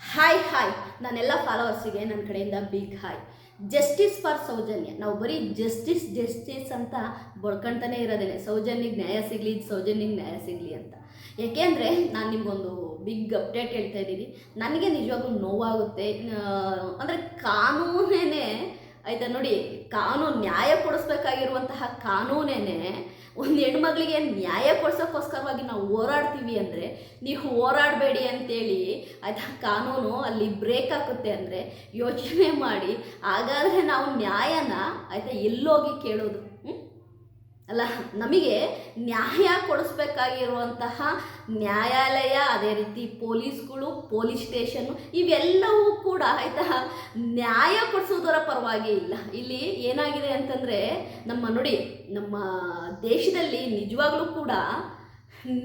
Hi hi ನನ್ನೆಲ್ಲ ಫಾಲೋವರ್ಸಿಗೆ ನನ್ನ ಕಡೆಯಿಂದ big hi justice for Soujanya. ನಾವು ಬರೀ ಜಸ್ಟಿಸ್ ಜಸ್ಟಿಸ್ ಅಂತ ಬಡ್ಕೊಳ್ತಾನೆ ಇರೋದೇನೆ ಸೌಜನ್ಯಗೆ ನ್ಯಾಯ ಸಿಗಲಿ, ಸೌಜನ್ಯಗೆ ನ್ಯಾಯ ಸಿಗಲಿ ಅಂತ. ಯಾಕೆಂದರೆ ನಾನು ನಿಮಗೊಂದು ಬಿಗ್ ಅಪ್ಡೇಟ್ ಹೇಳ್ತಾ ಇದ್ದೀನಿ. ನನಗೆ ನಿಜವಾಗ್ಲೂ ನೋವಾಗುತ್ತೆ. ಅಂದರೆ ಕಾನೂನೇನೆ ಆಯ್ತಾ ನೋಡಿ, ಕಾನೂನು ನ್ಯಾಯ ಕೊಡಿಸ್ಬೇಕಾಗಿರುವಂತಹ ಕಾನೂನೇನೆ ಒಂದು ಹೆಣ್ಮಗಳಿಗೆ ನ್ಯಾಯ ಕೊಡಿಸೋಕ್ಕೋಸ್ಕರವಾಗಿ ನಾವು ಹೋರಾಡ್ತೀವಿ ಅಂದರೆ ನೀವು ಹೋರಾಡಬೇಡಿ ಅಂತೇಳಿ, ಆಯ್ತಾ, ಕಾನೂನು ಅಲ್ಲಿ ಬ್ರೇಕ್ ಹಾಕುತ್ತೆ ಅಂದರೆ ಯೋಚನೆ ಮಾಡಿ, ಹಾಗಾದರೆ ನಾವು ನ್ಯಾಯನ, ಆಯಿತಾ, ಎಲ್ಲೋಗಿ ಕೇಳೋದು? ಅಲ್ಲ, ನಮಗೆ ನ್ಯಾಯ ಕೊಡಿಸ್ಬೇಕಾಗಿರುವಂತಹ ನ್ಯಾಯಾಲಯ, ಅದೇ ರೀತಿ ಪೊಲೀಸ್ಗಳು, ಪೊಲೀಸ್ ಸ್ಟೇಷನ್ ಇವೆಲ್ಲವೂ ಕೂಡ ಆಯ್ತಾ ನ್ಯಾಯ ಕೊಡಿಸೋದರ ಪರವಾಗಿ ಇಲ್ಲ. ಇಲ್ಲಿ ಏನಾಗಿದೆ ಅಂತಂದರೆ, ನಮ್ಮ ನೋಡಿ, ನಮ್ಮ ದೇಶದಲ್ಲಿ ನಿಜವಾಗ್ಲೂ ಕೂಡ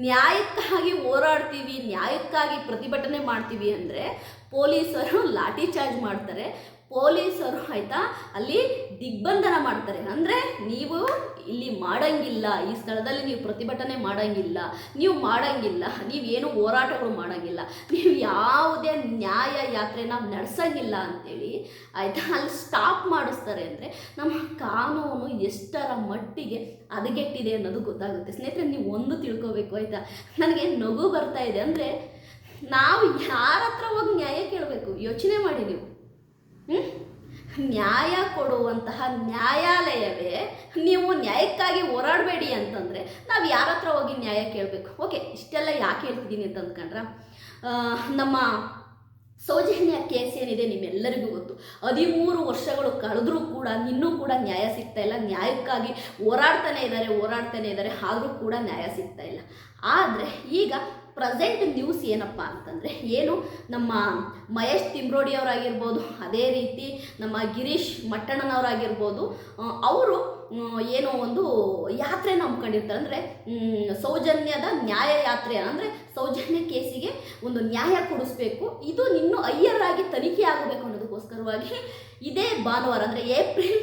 ನ್ಯಾಯಕ್ಕಾಗಿ ಹೋರಾಡ್ತೀವಿ, ನ್ಯಾಯಕ್ಕಾಗಿ ಪ್ರತಿಭಟನೆ ಮಾಡ್ತೀವಿ ಅಂದರೆ ಪೊಲೀಸರು ಲಾಠಿ ಚಾರ್ಜ್ ಮಾಡ್ತಾರೆ. ಪೊಲೀಸರು ಆಯಿತಾ, ಅಲ್ಲಿ ದಿಗ್ಬಂಧನ ಮಾಡ್ತಾರೆ. ಅಂದರೆ ನೀವು ಇಲ್ಲಿ ಮಾಡಂಗಿಲ್ಲ, ಈ ಸ್ಥಳದಲ್ಲಿ ನೀವು ಪ್ರತಿಭಟನೆ ಮಾಡಂಗಿಲ್ಲ, ನೀವು ಮಾಡಂಗಿಲ್ಲ ನೀವೇನು ಹೋರಾಟಗಳು ಮಾಡಂಗಿಲ್ಲ, ನೀವು ಯಾವುದೇ ನ್ಯಾಯ ಯಾತ್ರೆನ ನಡೆಸಂಗಿಲ್ಲ ಅಂತೇಳಿ ಆಯಿತಾ, ಅಲ್ಲಿ ಸ್ಟಾಪ್ ಮಾಡಿಸ್ತಾರೆ ಅಂದರೆ ನಮ್ಮ ಕಾನೂನು ಎಷ್ಟರ ಮಟ್ಟಿಗೆ ಹದಗೆಟ್ಟಿದೆ ಅನ್ನೋದು ಗೊತ್ತಾಗುತ್ತೆ. ಸ್ನೇಹಿತರೆ, ನೀವು ಒಂದು ತಿಳ್ಕೊಬೇಕು ಆಯಿತಾ? ನನಗೆ ನಗು ಬರ್ತಾ ಇದೆ ಅಂದರೆ ನಾವು ಯಾರ ಹತ್ರ ಹೋಗಿ ನ್ಯಾಯ ಕೇಳಬೇಕು? ಯೋಚನೆ ಮಾಡಿ ನೀವು? ನ್ಯಾಯ ಕೊಡುವಂತಹ ನ್ಯಾಯಾಲಯವೇ ನೀವು ನ್ಯಾಯಕ್ಕಾಗಿ ಹೋರಾಡಬೇಡಿ ಅಂತಂದರೆ ನಾವು ಯಾರ ಹತ್ರ ಹೋಗಿ ನ್ಯಾಯ ಕೇಳಬೇಕು? ಓಕೆ, ಇಷ್ಟೆಲ್ಲ ಯಾಕೆ ಹೇಳ್ತಿದ್ದೀನಿ ಅಂತ ಅಂದ್ಕೊಂಡ್ರ ನಮ್ಮ ಸೌಜನ್ಯ ಕೇಸ್ ಏನಿದೆ ನಿಮ್ಮೆಲ್ಲರಿಗೂ ಗೊತ್ತು. ಹದಿಮೂರು ವರ್ಷಗಳು ಕಳೆದ್ರೂ ಕೂಡ, ಇನ್ನೂ ಕೂಡ ನ್ಯಾಯ ಸಿಗ್ತಾ ಇಲ್ಲ. ನ್ಯಾಯಕ್ಕಾಗಿ ಹೋರಾಡ್ತಾನೆ ಇದ್ದಾರೆ ಹೋರಾಡ್ತಾನೆ ಇದ್ದಾರೆ ಆದರೂ ಕೂಡ ನ್ಯಾಯ ಸಿಗ್ತಾ ಇಲ್ಲ. ಆದರೆ ಈಗ ಪ್ರೆಸೆಂಟ್ ನ್ಯೂಸ್ ಏನಪ್ಪ ಅಂತಂದರೆ, ಏನು ನಮ್ಮ ಮಹೇಶ್ ತಿಮ್ರೋಡಿ ಅವರಾಗಿರ್ಬೋದು, ಅದೇ ರೀತಿ ನಮ್ಮ ಗಿರೀಶ್ ಮಟ್ಟಣ್ಣನವರಾಗಿರ್ಬೋದು ಅವರು ಏನೋ ಒಂದು ಯಾತ್ರೆನ ಹಮ್ಮಿಕೊಂಡಿರ್ತಾರೆ ಅಂದರೆ ಸೌಜನ್ಯದ ನ್ಯಾಯ ಯಾತ್ರೆ ಅಂದರೆ ಸೌಜನ್ಯ ಕೇಸಿಗೆ ಒಂದು ನ್ಯಾಯ ಕೊಡಿಸ್ಬೇಕು. ಇದು ನಿನ್ನ ಅಯ್ಯರಾಗಿ ತನಿಖೆ ಆಗಬೇಕು ಅನ್ನೋದಕ್ಕೋಸ್ಕರವಾಗಿ ಇದೇ ಭಾನುವಾರ, ಅಂದರೆ ಏಪ್ರಿಲ್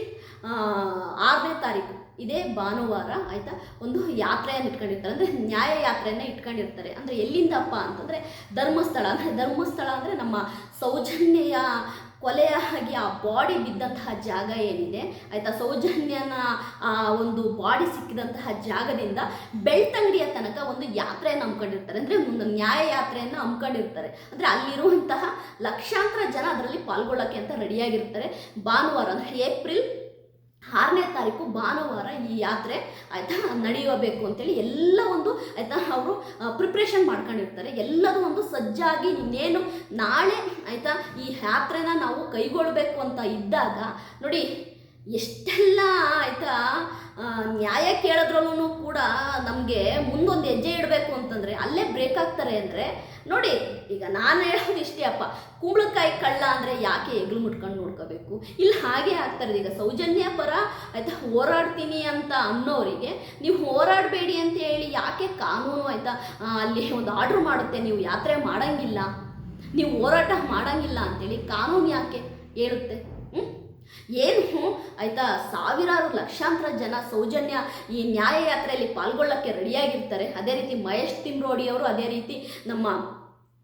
ಆರನೇ ತಾರೀಕು. ಇದೇ ಭಾನುವಾರ, ಆಯಿತಾ? ಒಂದು ಯಾತ್ರೆಯನ್ನು ಇಟ್ಕೊಂಡಿರ್ತಾರೆ. ಅಂದರೆ ನ್ಯಾಯ ಯಾತ್ರೆಯನ್ನು ಇಟ್ಕೊಂಡಿರ್ತಾರೆ. ಅಂದರೆ ಎಲ್ಲಿಂದಪ್ಪ ಅಂತಂದರೆ ಧರ್ಮಸ್ಥಳ. ಅಂದರೆ ಧರ್ಮಸ್ಥಳ ಅಂದರೆ ನಮ್ಮ ಸೌಜನ್ಯ ಕೊಲೆಯಾಗಿ ಆ ಬಾಡಿ ಬಿದ್ದಂತಹ ಜಾಗ ಏನಿದೆ. ಆಯಿತಾ? ಸೌಜನ್ಯನ, ಆ, ಒಂದು ಬಾಡಿ ಸಿಕ್ಕಿದಂತಹ ಜಾಗದಿಂದ ಬೆಳ್ತಂಗಡಿಯ ತನಕ ಒಂದು ಯಾತ್ರೆಯನ್ನು ಹಮ್ಮಿಕೊಂಡಿರ್ತಾರೆ. ಅಂದರೆ ಒಂದು ನ್ಯಾಯ ಯಾತ್ರೆಯನ್ನು ಹಮ್ಮಿಕೊಂಡಿರ್ತಾರೆ. ಅಂದರೆ ಅಲ್ಲಿರುವಂತಹ ಲಕ್ಷಾಂತರ ಜನ ಅದರಲ್ಲಿ ಪಾಲ್ಗೊಳ್ಳೋಕ್ಕೆ ಅಂತ ರೆಡಿಯಾಗಿರ್ತಾರೆ ಭಾನುವಾರ, ಅಂದರೆ ಏಪ್ರಿಲ್ ಆರನೇ ತಾರೀಕು ಭಾನುವಾರ ಈ ಯಾತ್ರೆ ಆಯಿತಾ ನಡೆಯಬೇಕು ಅಂತೇಳಿ ಎಲ್ಲ ಒಂದು ಆಯಿತಾ ಅವರು ಪ್ರಿಪ್ರೇಷನ್ ಮಾಡ್ಕೊಂಡಿರ್ತಾರೆ. ಎಲ್ಲದೂ ಒಂದು ಸಜ್ಜಾಗಿ ಇನ್ನೇನು ನಾಳೆ ಆಯಿತಾ ಈ ಯಾತ್ರೆನ ನಾವು ಕೈಗೊಳ್ಳಬೇಕು ಅಂತ ಇದ್ದಾಗ, ನೋಡಿ ಎಷ್ಟೆಲ್ಲ ಆಯಿತಾ ನ್ಯಾಯ ಕೇಳಿದ್ರೂ ಕೂಡ ನಮಗೆ ಮುಂದೊಂದು ಹೆಜ್ಜೆ ಇಡಬೇಕು ಅಂತಂದರೆ ಅಲ್ಲೇ ಬ್ರೇಕ್ ಆಗ್ತಾರೆ ಅಂದರೆ ನೋಡಿ, ಈಗ ನಾನು ಹೇಳೋದು ಇಷ್ಟೇ ಅಪ್ಪ. ಕುಂಬಳಕಾಯಿ ಕಳ್ಳ ಅಂದರೆ ಯಾಕೆ ಎಗ್ಲು ಮುಟ್ಕೊಂಡು ನೋಡ್ಕೋಬೇಕು? ಇಲ್ಲಿ ಹಾಗೆ ಆಗ್ತಾರೆ ಈಗ ಸೌಜನ್ಯ ಪರ ಆಯಿತಾ ಹೋರಾಡ್ತೀನಿ ಅಂತ ಅನ್ನೋರಿಗೆ ನೀವು ಹೋರಾಡಬೇಡಿ ಅಂತ ಹೇಳಿ ಯಾಕೆ ಕಾನೂನು ಆಯಿತಾ ಅಲ್ಲಿ ಒಂದು ಆರ್ಡ್ರ್ ಮಾಡುತ್ತೆ, ನೀವು ಯಾತ್ರೆ ಮಾಡೋಂಗಿಲ್ಲ? ನೀವು ಹೋರಾಟ ಮಾಡೋಂಗಿಲ್ಲ ಅಂತೇಳಿ ಕಾನೂನು ಯಾಕೆ ಹೇಳುತ್ತೆ? ಹ್ಞೂ ಏನು? ಆಯಿತಾ ಸಾವಿರಾರು ಲಕ್ಷಾಂತರ ಜನ ಸೌಜನ್ಯ ಈ ನ್ಯಾಯ ಯಾತ್ರೆಯಲ್ಲಿ ಪಾಲ್ಗೊಳ್ಳೋಕ್ಕೆ ರೆಡಿಯಾಗಿರ್ತಾರೆ ಅದೇ ರೀತಿ ಮಹೇಶ್ ತಿಮ್ರೋಡಿಯವರು ಅದೇ ರೀತಿ ನಮ್ಮ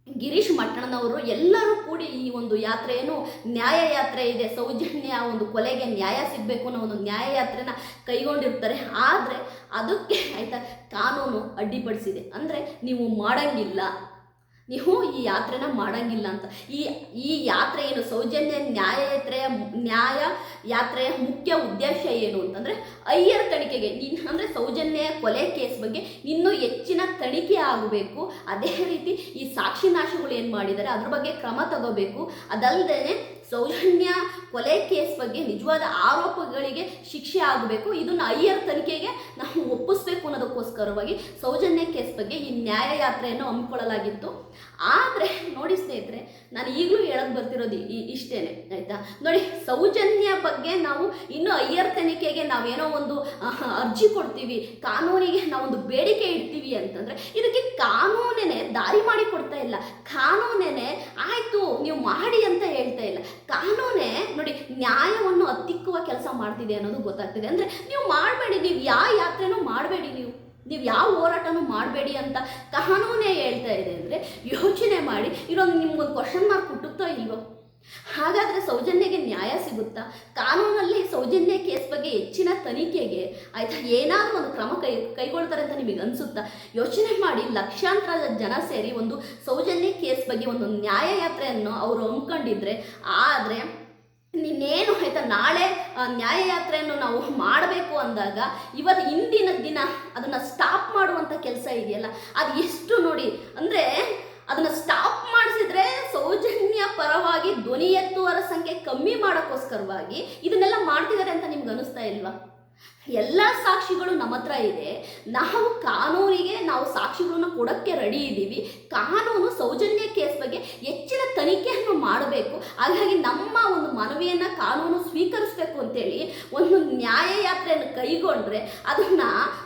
ಗಿರೀಶ್ ಮಟ್ಟಣ್ಣನವರು ಎಲ್ಲರೂ ಕೂಡಿ ಈ ಒಂದು ಯಾತ್ರೆಯನ್ನು ನ್ಯಾಯ ಯಾತ್ರೆ ಇದೆ. ಸೌಜನ್ಯ ಒಂದು ಕೊಲೆಗೆ ನ್ಯಾಯ ಸಿಗಬೇಕು ಅನ್ನೋ ಒಂದು ನ್ಯಾಯ ಯಾತ್ರೆನ ಕೈಗೊಂಡಿರ್ತಾರೆ. ಆದರೆ ಅದಕ್ಕೆ ಆಯಿತಾ ಕಾನೂನು ಅಡ್ಡಿಪಡಿಸಿದೆ. ಅಂದರೆ ನೀವು ಮಾಡಂಗಿಲ್ಲ. ನೀವು ಈ ಯಾತ್ರೆನ ಮಾಡಂಗಿಲ್ಲ ಅಂತ. ಈ ಈ ಯಾತ್ರೆ ಏನು ಸೌಜನ್ಯ ನ್ಯಾಯ ಯಾತ್ರೆಯ ನ್ಯಾಯ ಯಾತ್ರೆಯ ಮುಖ್ಯ ಉದ್ದೇಶ ಏನು ಅಂತಂದರೆ ಅಯ್ಯರ್ ತನಿಖೆಗೆ ನಿನ್ನ ಅಂದರೆ ಸೌಜನ್ಯ ಕೊಲೆ ಕೇಸ್ ಬಗ್ಗೆ ಇನ್ನೂ ಹೆಚ್ಚಿನ ತನಿಖೆ ಆಗಬೇಕು. ಅದೇ ರೀತಿ ಈ ಸಾಕ್ಷಿನಾಶಗಳು ಏನು ಮಾಡಿದ್ದಾರೆ, ಅದ್ರ ಬಗ್ಗೆ ಕ್ರಮ ತಗೋಬೇಕು. ಅದಲ್ಲದೆ ಸೌಜನ್ಯ ಕೊಲೆ ಕೇಸ್ ಬಗ್ಗೆ ನಿಜವಾದ ಆರೋಪಗಳಿಗೆ ಶಿಕ್ಷೆ ಆಗಬೇಕು. ಇದನ್ನು ಅಯ್ಯರ್ ತನಿಖೆಗೆ ನಾವು ಒಪ್ಪಿಸ್ಬೇಕು ಅನ್ನೋದಕ್ಕೋಸ್ಕರವಾಗಿ ಸೌಜನ್ಯ ಕೇಸ್ ಬಗ್ಗೆ ಈ ನ್ಯಾಯ ಯಾತ್ರೆಯನ್ನು ಹಮ್ಮಿಕೊಳ್ಳಲಾಗಿತ್ತು. ಆದರೆ ನೋಡಿ ಸ್ನೇಹಿತರೆ, ನಾನು ಈಗಲೂ ಹೇಳಕ್ ಬರ್ತಿರೋದು ಇಷ್ಟೇನೆ, ಆಯ್ತಾ? ನೋಡಿ, ಸೌಜನ್ಯ ಬಗ್ಗೆ ನಾವು ಇನ್ನೂ ಅಯ್ಯರ್ ತನಿಖೆಗೆ ನಾವೇನೋ ಒಂದು ಅರ್ಜಿ ಕೊಡ್ತೀವಿ, ಕಾನೂನಿಗೆ ನಾವೊಂದು ಬೇಡಿಕೆ ಇಡ್ತೀವಿ ಅಂತಂದರೆ ಇದಕ್ಕೆ ಕಾನೂನೇನೆ ದಾರಿ ಮಾಡಿ ಕೊಡ್ತಾ ಇಲ್ಲ. ಕಾನೂನೇನೆ, ಆಯಿತು, ನೀವು ಮಾಡಿ ಅಂತ ಕಾನೂನೇ ನೋಡಿ ನ್ಯಾಯವನ್ನು ಅತ್ತಿಕ್ಕುವ ಕೆಲಸ ಮಾಡ್ತಿದೆ ಅನ್ನೋದು ಗೊತ್ತಾಗ್ತಿದೆ. ಅಂದರೆ ನೀವು ಮಾಡಬೇಡಿ, ನೀವು ಯಾವ ಯಾತ್ರೆನೂ ಮಾಡಬೇಡಿ ನೀವು. ನೀವು ಯಾವ ಹೋರಾಟನೂ ಮಾಡಬೇಡಿ ಅಂತ ಕಾನೂನೇ ಹೇಳ್ತಾ ಇದೆ. ಅಂದರೆ ಯೋಚನೆ ಮಾಡಿ ಇರೋದು ನಿಮ್ಗೊಂದು ಕ್ವಶನ್ ಮಾರ್ಕ್ ಹುಟ್ಟುತ್ತೋ ಇಲ್ವೋ ಹಾಗಾದರೆ ಸೌಜನ್ಯಗೆ ನ್ಯಾಯ ಸಿಗುತ್ತಾ? ಕಾನೂನಲ್ಲಿ ಸೌಜನ್ಯ ಕೇಸ್ ಬಗ್ಗೆ ಹೆಚ್ಚಿನ ತನಿಖೆಗೆ ಆಯ್ತಾ? ಏನಾದರೂ ಒಂದು ಕ್ರಮ ಕೈ, ಕೈಗೊಳ್ತಾರೆ ಅಂತ ನಿಮಗೆ ಅನಿಸುತ್ತಾ? ಯೋಚನೆ ಮಾಡಿ ಲಕ್ಷಾಂತರ ಜನ ಸೇರಿ ಒಂದು ಸೌಜನ್ಯ ಕೇಸ್ ಬಗ್ಗೆ ಒಂದು ನ್ಯಾಯ ಯಾತ್ರೆಯನ್ನು ಅವರು ಹಮ್ಮಿಕೊಂಡಿದ್ರೆ, ಆದರೆ ನಿನ್ನೇನು ಆಯ್ತಾ? ನಾಳೆ ನ್ಯಾಯಯಾತ್ರೆಯನ್ನು ನಾವು ಮಾಡಬೇಕು ಅಂದಾಗ ಇವತ್ತು ಇಂದಿನ ದಿನ ಅದನ್ನು ಸ್ಟಾಪ್ ಮಾಡುವಂಥ ಕೆಲಸ ಇದೆಯಲ್ಲ? ಅದು ಎಷ್ಟು ನೋಡಿ, ಅಂದರೆ ಅದನ್ನು ಸ್ಟಾಪ್ ಮಾಡಿಸಿದ್ರೆ ಸೌಜನ್ಯ ಪರವಾಗಿ ಧ್ವನಿ ಎತ್ತುವರ ಸಂಖ್ಯೆ ಕಮ್ಮಿ ಮಾಡೋಕ್ಕೋಸ್ಕರವಾಗಿ ಇದನ್ನೆಲ್ಲ ಮಾಡ್ತಿದ್ದಾರೆ ಅಂತ ನಿಮ್ಗೆ ಅನಿಸ್ತಾ ಇಲ್ವಾ? ಎಲ್ಲ ಸಾಕ್ಷಿಗಳು ನಮ್ಮ ಹತ್ರ ಇದೆ. ನಾವು ಕಾನೂನಿಗೆ ನಾವು ಸಾಕ್ಷಿಗಳನ್ನ ಕೊಡೋಕ್ಕೆ ರೆಡಿ ಇದ್ದೀವಿ. ಕಾನೂನು ಸೌಜನ್ಯ ಕೇಸ್ ಬಗ್ಗೆ ಹೆಚ್ಚಿನ ತನಿಖೆಯನ್ನು ಮಾಡಬೇಕು. ಹಾಗಾಗಿ ನಮ್ಮ ಒಂದು ಮನವಿಯನ್ನು ಅಂತೇಳಿ ಒಂದು ನ್ಯಾಯಯಾತ್ರೆಯನ್ನು ಕೈಗೊಂಡ್ರೆ ಅದನ್ನ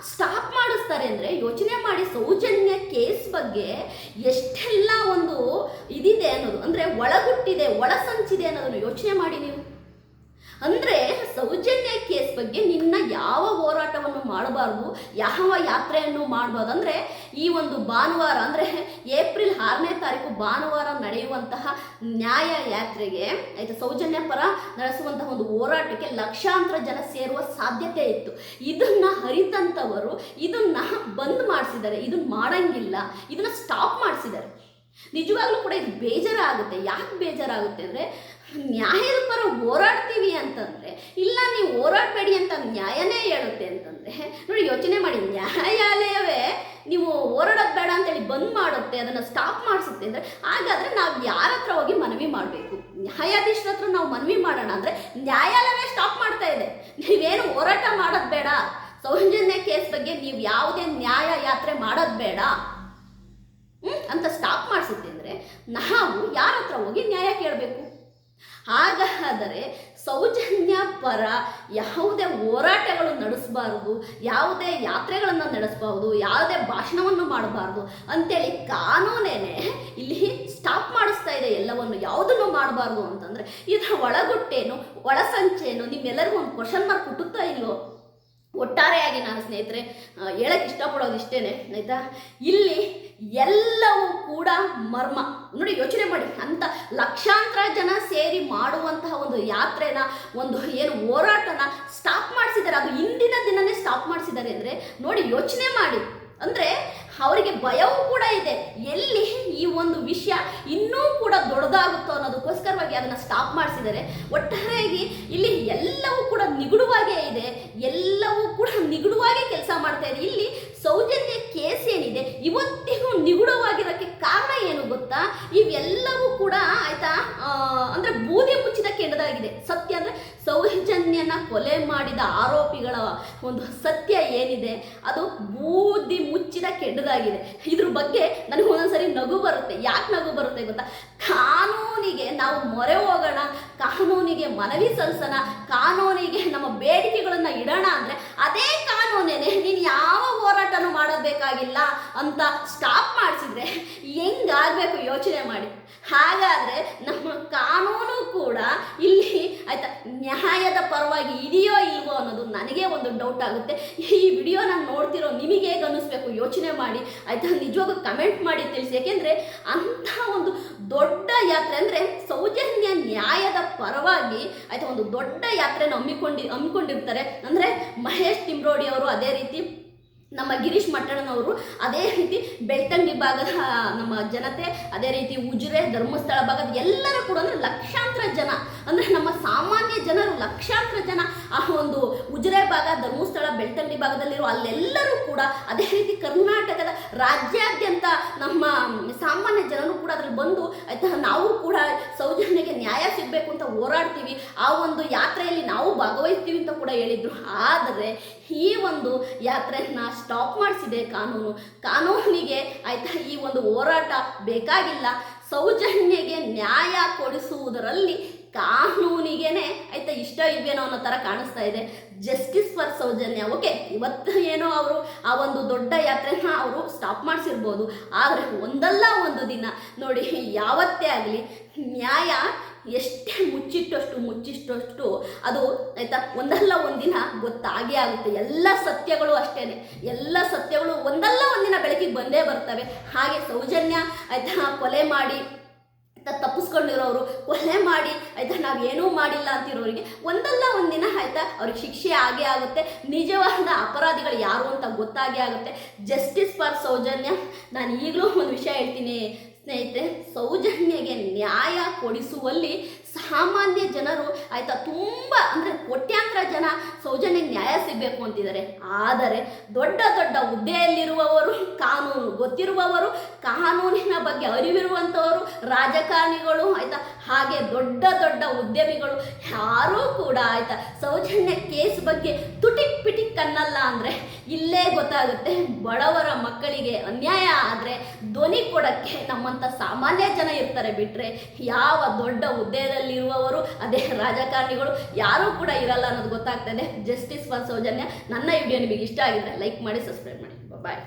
ಸ್ಟಾಪ್ ಮಾಡಿಸ್ತಾರೆ ಅಂದರೆ ಯೋಚನೆ ಮಾಡಿ ಸೌಜನ್ಯ ಕೇಸ್ ಬಗ್ಗೆ ಎಷ್ಟೆಲ್ಲ ಒಂದು ಇದಿದೆ ಅನ್ನೋದು, ಅಂದರೆ ಒಳಗುಟ್ಟಿದೆ, ಒಳಸಂಚಿದೆ ಅನ್ನೋದನ್ನು ಯೋಚನೆ ಮಾಡಿ ನೀವು. ಅಂದರೆ ಸೌಜನ್ಯ ಕೇಸ್ ಬಗ್ಗೆ ನಿನ್ನ ಯಾವ ಹೋರಾಟವನ್ನು ಮಾಡಬಾರ್ದು, ಯಾವ ಯಾತ್ರೆಯನ್ನು ಮಾಡಬಾರ್ದು ಅಂದ್ರೆ ಈ ಒಂದು ಭಾನುವಾರ ಅಂದರೆ ಏಪ್ರಿಲ್ ಆರನೇ ತಾರೀಕು ಭಾನುವಾರ ನಡೆಯುವಂತಹ ನ್ಯಾಯ ಯಾತ್ರೆಗೆ ಆಯ್ತು ಸೌಜನ್ಯ ಪರ ನಡೆಸುವಂತಹ ಒಂದು ಹೋರಾಟಕ್ಕೆ ಲಕ್ಷಾಂತರ ಜನ ಸೇರುವ ಸಾಧ್ಯತೆ ಇತ್ತು. ಇದನ್ನ ಅರಿತಂಥವರು ಇದನ್ನ ಬಂದ್ ಮಾಡಿಸಿದ್ದಾರೆ. ಇದನ್ನ ಮಾಡಂಗಿಲ್ಲ. ಇದನ್ನ ಸ್ಟಾಪ್ ಮಾಡಿಸಿದ್ದಾರೆ. ನಿಜವಾಗ್ಲೂ ಕೂಡ ಇದು ಬೇಜಾರಾಗುತ್ತೆ. ಯಾಕೆ ಬೇಜಾರಾಗುತ್ತೆ ಅಂದರೆ ನ್ಯಾಯದ ಪರ ಹೋರಾಡ್ತೀವಿ ಅಂತಂದರೆ, ಇಲ್ಲ ನೀವು ಹೋರಾಡಬೇಡಿ ಅಂತ ನ್ಯಾಯನೇ ಹೇಳುತ್ತೆ ಅಂತಂದರೆ, ನೋಡಿ ಯೋಚನೆ ಮಾಡಿ, ನ್ಯಾಯಾಲಯವೇ ನೀವು ಹೋರಾಡೋದು ಬೇಡ ಅಂತೇಳಿ ಬಂದ್ ಮಾಡುತ್ತೆ, ಅದನ್ನು ಸ್ಟಾಪ್ ಮಾಡಿಸುತ್ತೆ ಅಂದರೆ, ಹಾಗಾದರೆ ನಾವು ಯಾರ ಹತ್ರ ಹೋಗಿ ಮನವಿ ಮಾಡಬೇಕು? ನ್ಯಾಯಾಧೀಶರ ಹತ್ರ ನಾವು ಮನವಿ ಮಾಡೋಣ ಅಂದರೆ ನ್ಯಾಯಾಲಯವೇ ಸ್ಟಾಪ್ ಮಾಡ್ತಾ ಇದೆ. ನೀವೇನು ಹೋರಾಟ ಮಾಡೋದು ಬೇಡ. ಸೌಜನ್ಯ ಕೇಸ್ ಬಗ್ಗೆ ನೀವು ಯಾವುದೇ ನ್ಯಾಯ ಯಾತ್ರೆ ಮಾಡೋದು ಬೇಡ? ಅಂತ ಸ್ಟಾಪ್ ಮಾಡಿಸುತ್ತೆ ಅಂದರೆ, ನಾವು ಯಾರ ಹತ್ರ ಹೋಗಿ ನ್ಯಾಯ ಕೇಳಬೇಕು? ಹಾಗಾದರೆ ಸೌಜನ್ಯ ಪರ ಯಾವುದೇ ಹೋರಾಟಗಳು ನಡೆಸಬಾರ್ದು, ಯಾವುದೇ ಯಾತ್ರೆಗಳನ್ನು ನಡೆಸಬಾರ್ದು, ಯಾವುದೇ ಭಾಷಣವನ್ನು ಮಾಡಬಾರ್ದು ಅಂತೇಳಿ ಕಾನೂನೇನೆ ಇಲ್ಲಿ ಸ್ಟಾಪ್ ಮಾಡಿಸ್ತಾ ಇದೆ ಎಲ್ಲವನ್ನು. ಯಾವುದನ್ನು ಮಾಡಬಾರ್ದು ಅಂತಂದರೆ ಇದರ ಒಳಗುಟ್ಟೇನು, ಒಳಸಂಚೇನು ನಿಮ್ಮೆಲ್ಲರಿಗೂ ಒಂದು ಕ್ವಶನ್ ಮಾರ್ಕ್ ಹುಟ್ಟುತ್ತಾ ಇಲ್ವೋ? ಒಟ್ಟಾರೆಯಾಗಿ ನಾನು ಸ್ನೇಹಿತರೆ ಹೇಳಕ್ಕೆ ಹೇಳಕ್ ಇಷ್ಟಪಡೋದು ಇಷ್ಟೇ ಆಯಿತಾ? ಇಲ್ಲಿ ಎಲ್ಲವೂ ಕೂಡ ಮರ್ಮ. ನೋಡಿ, ಯೋಚನೆ ಮಾಡಿ. ಅಂತ ಲಕ್ಷಾಂತರ ಜನ ಸೇರಿ ಮಾಡುವಂತಹ ಒಂದು ಯಾತ್ರೆನ, ಒಂದು ಏನು ಹೋರಾಟನ ಸ್ಟಾಪ್ ಮಾಡಿಸಿದ್ದಾರೆ. ಅದು ಇಂದಿನ ದಿನನೇ ಸ್ಟಾಪ್ ಮಾಡಿಸಿದ್ದಾರೆ ಅಂದರೆ, ನೋಡಿ, ಯೋಚನೆ ಮಾಡಿ. ಅಂದರೆ, ಅವರಿಗೆ ಭಯವೂ ಕೂಡ ಇದೆ. ಎಲ್ಲಿ ಈ ಒಂದು ವಿಷಯ ಇನ್ನೂ ಕೂಡ ದೊಡ್ಡದಾಗುತ್ತೋ ಅನ್ನೋದಕ್ಕೋಸ್ಕರವಾಗಿ ಅದನ್ನು ಸ್ಟಾಪ್ ಮಾಡಿಸಿದ್ದಾರೆ. ಒಟ್ಟಾರೆಯಾಗಿ ಇಲ್ಲಿ ಎಲ್ಲವೂ ಕೂಡ ನಿಗುಡುವಾಗೇ ಇದೆ. ಎಲ್ಲವೂ ಕೂಡ ನಿಗುಡುವಾಗೇ ಕೆಲಸ ಮಾಡ್ತಾ ಇದೆ ಇಲ್ಲಿ ಸೌಜನ್ಯ ಕೇಸ್ ಏನಿದೆ ಇವತ್ತಿಗೂ ನಿಗುಡವಾಗಿರೋಕ್ಕೆ ಕಾರಣ ಏನು ಗೊತ್ತಾ ಇವೆಲ್ಲವೂ ಕೂಡ ಆಯ್ತಾ ಆ, ಅಂದ್ರೆ ಬೂದಿ ಮುಚ್ಚಿದ ಕೆಂಡದಾಗಿದೆ ಸತ್ಯ ಅಂದ್ರೆ ಸೌಜನ್ಯನ ಕೊಲೆ ಮಾಡಿದ ಆರೋಪಿಗಳ ಒಂದು ಸತ್ಯ ಏನಿದೆ, ಅದು ಬೂದಿ ಮುಚ್ಚಿದ ಕೆಡ್ಡದಾಗಿದೆ ಇದ್ರ ಬಗ್ಗೆ ನನಗೆ ಒಂದೊಂದ್ಸರಿ ನಗು ಬರುತ್ತೆ. ಯಾಕೆ ನಗು ಬರುತ್ತೆ ಗೊತ್ತಾ? ಕಾನೂನಿಗೆ ನಾವು ಮೊರೆ ಹೋಗೋಣ, ಕಾನೂನಿಗೆ ಮನವಿ ಸಲ್ಲಿಸೋಣ, ಕಾನೂನಿಗೆ ನಮ್ಮ ಬೇಡಿಕೆಗಳನ್ನು ಇಡೋಣ ಅಂದ್ರೆ ಅದೇ ಕಾನೂನೇನೆ, ನೀನು ಯಾವ ಹೋರಾಟನೂ ಮಾಡಬೇಕಾಗಿಲ್ಲ ಅಂತ ಸ್ಟಾಪ್ ಮಾಡಿಸಿದ್ರೆ ಹೆಂಗಾಗಬೇಕು ಯೋಚನೆ ಮಾಡಿ. ಹಾಗಾದ್ರೆ ನಮ್ಮ ಕಾನೂನು ಕೂಡ ಇಲ್ಲಿ ನ್ಯಾಯದ ಪರವಾಗಿ ಇದೆಯೋ ಇಲ್ವೋ ಅನ್ನೋದು ನನಗೆ ಒಂದು ಡೌಟ್ ಆಗುತ್ತೆ. ಈ ವಿಡಿಯೋ ನಾನು ನೋಡ್ತಿರೋ ನಿಮಗೆ ಹೇಗೆ ಅನ್ನಿಸ್ಬೇಕು? ಯೋಚನೆ ಮಾಡಿ. ಆಯ್ತಾ? ನಿಜವಾಗೂ ಕಮೆಂಟ್ ಮಾಡಿ ತಿಳಿಸಿ. ಯಾಕೆಂದ್ರೆ ಅಂಥ ಒಂದು ದೊಡ್ಡ ಯಾತ್ರೆ ಅಂದರೆ ಸೌಜನ್ಯ ನ್ಯಾಯದ ಪರವಾಗಿ ಆಯ್ತಾ ಒಂದು ದೊಡ್ಡ ಯಾತ್ರೆನ ಹಮ್ಮಿಕೊಂಡಿ, ಹಮ್ಮಿಕೊಂಡಿರ್ತಾರೆ. ಅಂದರೆ ಮಹೇಶ್ ತಿಮ್ರೋಡಿ ಅವರು ಅದೇ ರೀತಿ ನಮ್ಮ ಗಿರೀಶ್ ಮಟ್ಟಣ್ಣನವರು ಅದೇ ರೀತಿ ಬೆಳ್ತಂಗಿ ಭಾಗದ ನಮ್ಮ ಜನತೆ, ಅದೇ ರೀತಿ ಉಜಿರೆ, ಧರ್ಮಸ್ಥಳ ಭಾಗದ ಎಲ್ಲರೂ ಕೂಡ ಅಂದರೆ ಲಕ್ಷಾಂತರ ಜನ. ಅಂದರೆ ನಮ್ಮ ಸಾಮಾನ್ಯ ಜನರು ಲಕ್ಷಾಂತರ ಜನ. ಆ ಒಂದು ಉಜಿರೆ ಭಾಗ, ಧರ್ಮಸ್ಥಳ, ಬೆಳ್ತಂಗಿ ಭಾಗದಲ್ಲಿರುವ ಅಲ್ಲೆಲ್ಲರೂ ಕೂಡ ಅದೇ ರೀತಿ ಕರ್ನಾಟಕದ ರಾಜ್ಯಾದ್ಯಂತ ನಮ್ಮ ಸಾಮಾನ್ಯ ಜನರು ಕೂಡ ಬಂದು ಆಯ್ತಾ, ನಾವು ಕೂಡ ಸೌಜನ್ಯಗೆ ನ್ಯಾಯ ಸಿಗಬೇಕು ಅಂತ ಹೋರಾಡ್ತೀವಿ. ಆ ಒಂದು ಯಾತ್ರೆಯಲ್ಲಿ ನಾವು ಭಾಗವಹಿಸ್ತೀವಿ ಅಂತ ಕೂಡ ಹೇಳಿದ್ರು. ಆದರೆ ಈ ಒಂದು ಯಾತ್ರೆಯನ್ನ ಸ್ಟಾಪ್ ಮಾಡಿಸಿದೆ ಕಾನೂನು. ಕಾನೂನಿಗೆ ಆಯ್ತಾ, ಈ ಒಂದು ಹೋರಾಟ ಬೇಕಾಗಿಲ್ಲ. ಸೌಜನ್ಯಗೆ ನ್ಯಾಯ ಕೊಡಿಸುವುದರಲ್ಲಿ ಕಾನೂನಿಗೇನೆ ಆಯ್ತಾ ಇಷ್ಟ ಇಲ್ವೇನೋ ಅನ್ನೋ ಥರ ಕಾಣಿಸ್ತಾ ಇದೆ. ಜಸ್ಟಿಸ್ ಫಾರ್ ಸೌಜನ್ಯ ಓಕೆ ಇವತ್ತು ಏನೋ ಅವರು ಆ ಒಂದು ದೊಡ್ಡ ಯಾತ್ರೆನ ಅವರು ಸ್ಟಾಪ್ ಮಾಡಿಸಿರ್ಬೋದು. ಆದರೆ ಒಂದಲ್ಲ ಒಂದು ದಿನ, ನೋಡಿ, ಯಾವತ್ತೇ ಆಗಲಿ, ನ್ಯಾಯ ಎಷ್ಟೇ ಮುಚ್ಚಿಟ್ಟಷ್ಟು ಮುಚ್ಚಿಟ್ಟಷ್ಟು ಅದು ಆಯ್ತಾ ಒಂದಲ್ಲ ಒಂದಿನ ಗೊತ್ತಾಗೇ ಆಗುತ್ತೆ. ಎಲ್ಲ ಸತ್ಯಗಳು ಅಷ್ಟೇನೆ. ಎಲ್ಲ ಸತ್ಯಗಳು ಒಂದಲ್ಲ ಒಂದಿನ ಬೆಳಕಿಗೆ ಬಂದೇ ಬರ್ತವೆ. ಹಾಗೆ ಸೌಜನ್ಯ ಆಯ್ತಾ ಕೊಲೆ ಮಾಡಿ ತಪ್ಪಿಸ್ಕೊಂಡಿರೋರು, ಕೊಲೆ ಮಾಡಿ, ಆಯ್ತಾ, ನಾವು ಏನೂ ಮಾಡಿಲ್ಲ ಅಂತಿರೋರಿಗೆ ಒಂದಲ್ಲ ಒಂದಿನ ಆಯ್ತಾ, ಅವ್ರಿಗೆ ಶಿಕ್ಷೆ ಆಗೇ ಆಗುತ್ತೆ. ನಿಜವಾದ ಅಪರಾಧಿಗಳು ಯಾರು ಅಂತ ಗೊತ್ತಾಗೇ ಆಗುತ್ತೆ. ಜಸ್ಟಿಸ್ ಫಾರ್ ಸೌಜನ್ಯ, ನಾನು ಈಗಲೂ ಒಂದು ವಿಷಯ ಹೇಳ್ತೀನಿ. ಸ್ನೇಹಿತರೆ, ಸೌಜನ್ಯಗೆ ನ್ಯಾಯ ಕೊಡಿಸುವಲ್ಲಿ ಸಾಮಾನ್ಯ ಜನರು ಆಯಿತಾ ತುಂಬ ಅಂದರೆ ಕೋಟ್ಯಾಂತರ ಜನ ಸೌಜನ್ಯ ನ್ಯಾಯ ಸಿಗಬೇಕು ಅಂತಿದ್ದಾರೆ. ಆದರೆ ದೊಡ್ಡ ದೊಡ್ಡ ಹುದ್ದೆಯಲ್ಲಿರುವವರು, ಕಾನೂನು ಗೊತ್ತಿರುವವರು, ಕಾನೂನಿನ ಬಗ್ಗೆ ಅರಿವಿರುವಂಥವರು ರಾಜಕಾರಣಿಗಳು ಆಯಿತಾ ಹಾಗೆ ದೊಡ್ಡ ದೊಡ್ಡ ಉದ್ಯಮಿಗಳು ಯಾರೂ ಕೂಡ ಆಯ್ತಾ ಸೌಜನ್ಯ ಕೇಸ್ ಬಗ್ಗೆ ಪಿಟಿಕ್ ಅನ್ನಲ್ಲ ಅಂದರೆ ಇಲ್ಲೇ ಗೊತ್ತಾಗುತ್ತೆ. ಬಡವರ ಮಕ್ಕಳಿಗೆ ಅನ್ಯಾಯ ಆದರೆ ಧ್ವನಿ ಕೊಡೋಕ್ಕೆ ನಮ್ಮಂತ ಸಾಮಾನ್ಯ ಜನ ಇರ್ತಾರೆ ಬಿಟ್ಟರೆ ಯಾವ ದೊಡ್ಡ ಹುದ್ದೆಯಲ್ಲಿರುವವರು, ಅದೇ ರಾಜಕಾರಣಿಗಳು ಯಾರೂ ಕೂಡ ಇರಲ್ಲ ಅನ್ನೋದು ಗೊತ್ತಾಗ್ತದೆ ಜಸ್ಟಿಸ್ ಫಾರ್ ಸೌಜನ್ಯ, ನನ್ನ ವಿಡಿಯೋ ನಿಮಗೆ ಇಷ್ಟ ಆಗಿದ್ರೆ ಲೈಕ್ ಮಾಡಿ ಸಬ್ಸ್ಕ್ರೈಬ್ ಮಾಡಿ. ಬಾಯ್